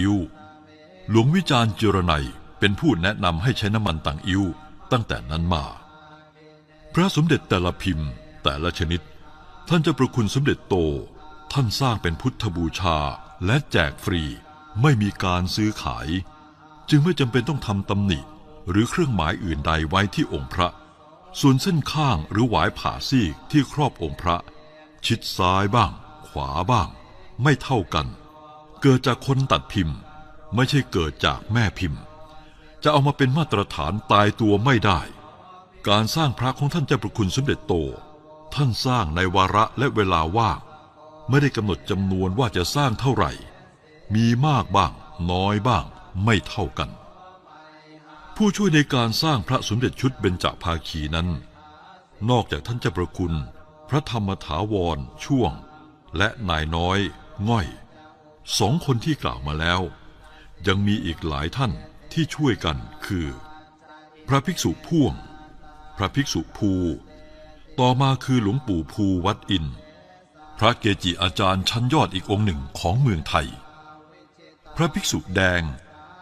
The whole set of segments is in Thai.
อิ้วหลวงวิจารณ์เจรไนยเป็นผู้แนะนำให้ใช้น้ำมันต่างอิ้วตั้งแต่นั้นมา พระสมเด็จแต่ละพิมพ์ แต่ละชนิด ท่านจะประคุณสมเด็จโต ท่านสร้างเป็นพุทธบูชาและแจกฟรีไม่มีการซื้อขาย จึงไม่จำเป็นต้องทำตำหนิหรือเครื่องหมายอื่นใดไว้ที่องค์พระ ส่วนเส้นข้างหรือหวายผ่าซีกที่ครอบองค์พระ ชิดซ้ายบ้าง ขวาบ้าง ไม่เท่ากัน เกิดจากคนตัดพิมพ์ ไม่ใช่เกิดจากแม่พิมพ์ จะเอามาเป็นมาตรฐานตายตัวไม่ได้ การสร้างพระของท่านเจ้าประคุณสมเด็จโต ท่านสร้างในวาระและเวลาว่างไม่ได้กำหนดจำนวนว่าจะสร้างเท่าไหร่ มีมากบ้าง น้อยบ้าง ไม่เท่ากัน ผู้ช่วยในการสร้างพระสมเด็จชุดเบญจภาคีนั้น นอกจากท่านเจ้าประคุณ พระธรรมถาวรช่วง และนายน้อย ง่อย สองคนที่กล่าวมาแล้ว ยังมีอีกหลายท่านที่ช่วยกันคือ พระภิกษุพ่วง พระภิกษุภู ต่อมาคือหลวงปู่ภูวัดอิน พระเกจิอาจารย์ชั้นยอดอีกองค์หนึ่งของเมืองไทย พระภิกษุแดง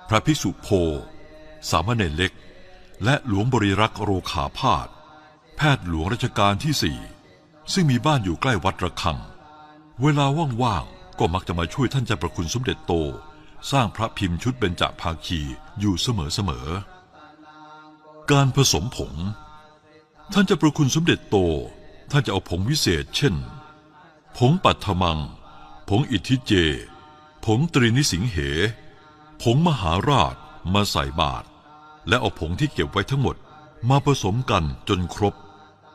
พระภิกษุโพ สามเณรเล็ก และหลวงบริรักษ์โรขาพาธแพทย์หลวงรัชกาลที่สี่ซึ่งมีบ้านอยู่ใกล้วัดระฆัง เวลาว่างๆ ก็มักจะมาช่วยท่านเจ้าประคุณสมเด็จโต สร้างพระพิมพ์ชุดเบญจภาคีอยู่เสมอๆ การผสมผง ท่านเจะประคุณสมเด็จโต ท่านจะเอาผงวิเศษ เช่น ผงปัทมัง ผงอิทธิเจ ผงตรีนิสิงเห ผงมหาราชมาใส่บาตรและเอาผงที่เก็บไว้ทั้งหมดมาผสมกันจนครบ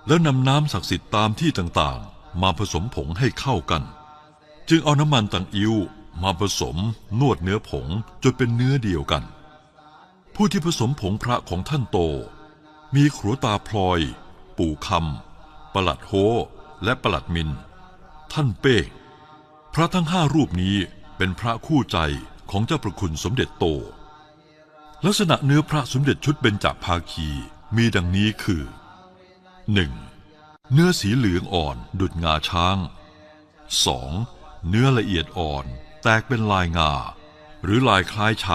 แล้วนำน้ำศักดิ์สิทธิ์ตามที่ต่างๆ มาผสมผงให้เข้ากัน จึงเอาน้ำมันต่างอิ้วมาผสมนวดเนื้อผงจนเป็นเนื้อเดียวกัน ผู้ที่ผสมผงพระของท่านโต มีครัวตาพลอย ปู่คำประหลัดโฮและประหลัดมิน ท่านเป้งพระทั้งห้ารูปนี้เป็นพระคู่ใจของเจ้าประคุณสมเด็จโต ลักษณะเนื้อพระสมเด็จชุดเบญจภาคีมีดังนี้คือ 1. เนื้อสีเหลืองอ่อนดุดงาช้าง 2. เนื้อละเอียดอ่อน แตกเป็นลายงา หรือลายคล้ายชา